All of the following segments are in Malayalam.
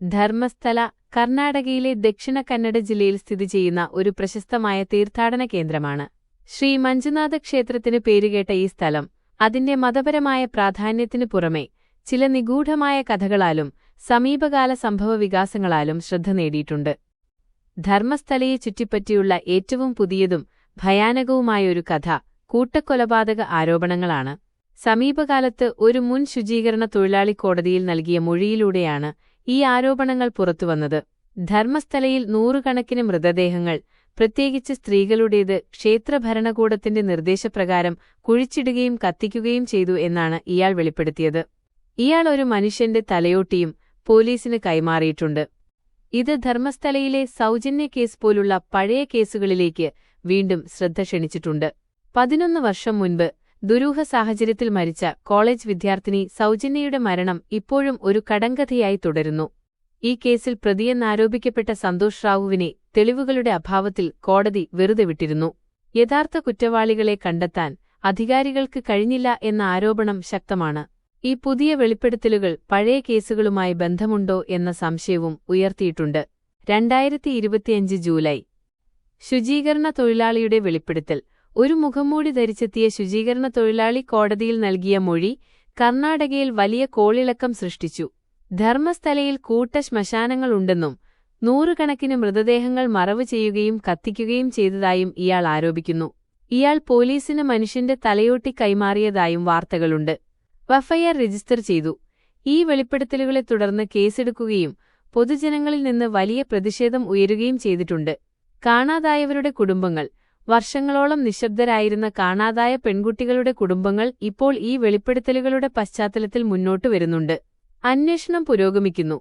ധർമ്മസ്ഥല കർണാടകയിലെ ദക്ഷിണ കന്നഡ ജില്ലയിൽ സ്ഥിതി ചെയ്യുന്ന ഒരു പ്രശസ്തമായ തീർത്ഥാടന കേന്ദ്രമാണ്. ശ്രീ മഞ്ജുനാഥ ക്ഷേത്രത്തിന് പേരുകേട്ട ഈ സ്ഥലം അതിന്റെ മതപരമായ പ്രാധാന്യത്തിനു പുറമെ ചില നിഗൂഢമായ കഥകളാലും സമീപകാല സംഭവ വികാസങ്ങളാലും ശ്രദ്ധ നേടിയിട്ടുണ്ട്. ധർമ്മസ്ഥലയെ ചുറ്റിപ്പറ്റിയുള്ള ഏറ്റവും പുതിയതും ഭയാനകവുമായ ഒരു കഥ കൂട്ടക്കൊലപാതക ആരോപണങ്ങളാണ്. സമീപകാലത്ത് ഒരു മുൻ ശുചീകരണ തൊഴിലാളി കോടതിയിൽ നൽകിയ മൊഴിയിലൂടെയാണ് ഈ ആരോപണങ്ങൾ പുറത്തുവന്നത് ധർമ്മസ്ഥലയിൽ നൂറുകണക്കിന് മൃതദേഹങ്ങൾ പ്രത്യേകിച്ച് സ്ത്രീകളുടേത് ക്ഷേത്രഭരണകൂടത്തിന്റെ നിർദ്ദേശപ്രകാരം കുഴിച്ചിടുകയും കത്തിക്കുകയും ചെയ്തു എന്നാണ് ഇയാൾ വെളിപ്പെടുത്തിയത്. ഇയാൾ ഒരു മനുഷ്യന്റെ തലയോട്ടിയും പോലീസിന് കൈമാറിയിട്ടുണ്ട്. ഇത് ധർമ്മസ്ഥലയിലെ സൗജന്യ കേസ് പോലുള്ള പഴയ കേസുകളിലേക്ക് വീണ്ടും ശ്രദ്ധ ക്ഷണിച്ചിട്ടുണ്ട്. പതിനൊന്ന് വർഷം മുൻപ് ദുരൂഹ സാഹചര്യത്തിൽ മരിച്ച കോളേജ് വിദ്യാർത്ഥിനി സൗജന്യയുടെ മരണം ഇപ്പോഴും ഒരു കടങ്കഥയായി തുടരുന്നു. ഈ കേസിൽ പ്രതിയെന്നാരോപിക്കപ്പെട്ട സന്തോഷ് റാവുവിനെ തെളിവുകളുടെ അഭാവത്തിൽ കോടതി വെറുതെ വിട്ടിരുന്നു. യഥാർത്ഥ കുറ്റവാളികളെ കണ്ടെത്താൻ അധികാരികൾക്ക് കഴിഞ്ഞില്ല എന്ന ആരോപണം ശക്തമാണ്. ഈ പുതിയ വെളിപ്പെടുത്തലുകൾ പഴയ കേസുകളുമായി ബന്ധമുണ്ടോ എന്ന സംശയവും ഉയർത്തിയിട്ടുണ്ട്. രണ്ടായിരത്തി ജൂലൈ. ശുചീകരണ തൊഴിലാളിയുടെ വെളിപ്പെടുത്തൽ. ഒരു മുഖംമൂടി ധരിച്ചെത്തിയ ശുചീകരണ തൊഴിലാളി കോടതിയിൽ നൽകിയ മൊഴി കർണാടകയിൽ വലിയ കോളിളക്കം സൃഷ്ടിച്ചു. ധർമ്മസ്ഥലയിൽ കൂട്ട ശ്മശാനങ്ങളുണ്ടെന്നും നൂറുകണക്കിന് മൃതദേഹങ്ങൾ മറവ് ചെയ്യുകയും കത്തിക്കുകയും ചെയ്തതായും ഇയാൾ ആരോപിക്കുന്നു. ഇയാൾ പോലീസിന് മനുഷ്യന്റെ തലയോട്ടി കൈമാറിയതായും വാർത്തകളുണ്ട്. എഫ്ഐആർ രജിസ്റ്റർ ചെയ്തു. ഈ വെളിപ്പെടുത്തലുകളെ തുടർന്ന് കേസെടുക്കുകയും പൊതുജനങ്ങളിൽ നിന്ന് വലിയ പ്രതിഷേധം ഉയരുകയും ചെയ്തിട്ടുണ്ട്. കാണാതായവരുടെ കുടുംബങ്ങൾ വർഷങ്ങളോളം നിശബ്ദരായിരുന്ന കാണാതായ പെൺകുട്ടികളുടെ കുടുംബങ്ങൾ ഇപ്പോൾ ഈ വെളിപ്പെടുത്തലുകളുടെ പശ്ചാത്തലത്തിൽ മുന്നോട്ടു വരുന്നുണ്ട്. അന്വേഷണം പുരോഗമിക്കുന്നു.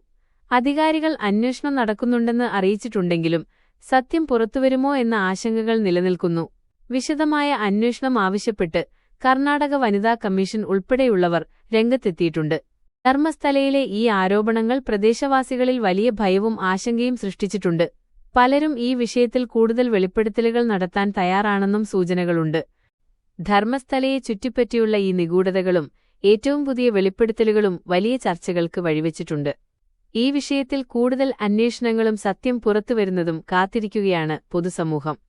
അധികാരികൾ അന്വേഷണം നടക്കുന്നുണ്ടെന്ന് അറിയിച്ചിട്ടുണ്ടെങ്കിലും സത്യം പുറത്തുവരുമോ എന്ന ആശങ്കകൾ നിലനിൽക്കുന്നു. വിശദമായ അന്വേഷണം ആവശ്യപ്പെട്ട് കർണാടക വനിതാ കമ്മീഷൻ ഉൾപ്പെടെയുള്ളവർ രംഗത്തെത്തിയിട്ടുണ്ട്. ധർമ്മസ്ഥലയിലെ ഈ ആരോപണങ്ങൾ പ്രദേശവാസികളിൽ വലിയ ഭയവും ആശങ്കയും സൃഷ്ടിച്ചിട്ടുണ്ട്. പലരും ഈ വിഷയത്തിൽ കൂടുതൽ വെളിപ്പെടുത്തലുകൾ നടത്താൻ തയ്യാറാണെന്നും സൂചനകളുണ്ട്. ധർമ്മസ്ഥലയെ ചുറ്റിപ്പറ്റിയുള്ള ഈ നിഗൂഢതകളും ഏറ്റവും പുതിയ വെളിപ്പെടുത്തലുകളും വലിയ ചർച്ചകൾക്ക് വഴിവെച്ചിട്ടുണ്ട്. ഈ വിഷയത്തിൽ കൂടുതൽ അന്വേഷണങ്ങളും സത്യം പുറത്തുവരുന്നതും കാത്തിരിക്കുകയാണ് പൊതുസമൂഹം.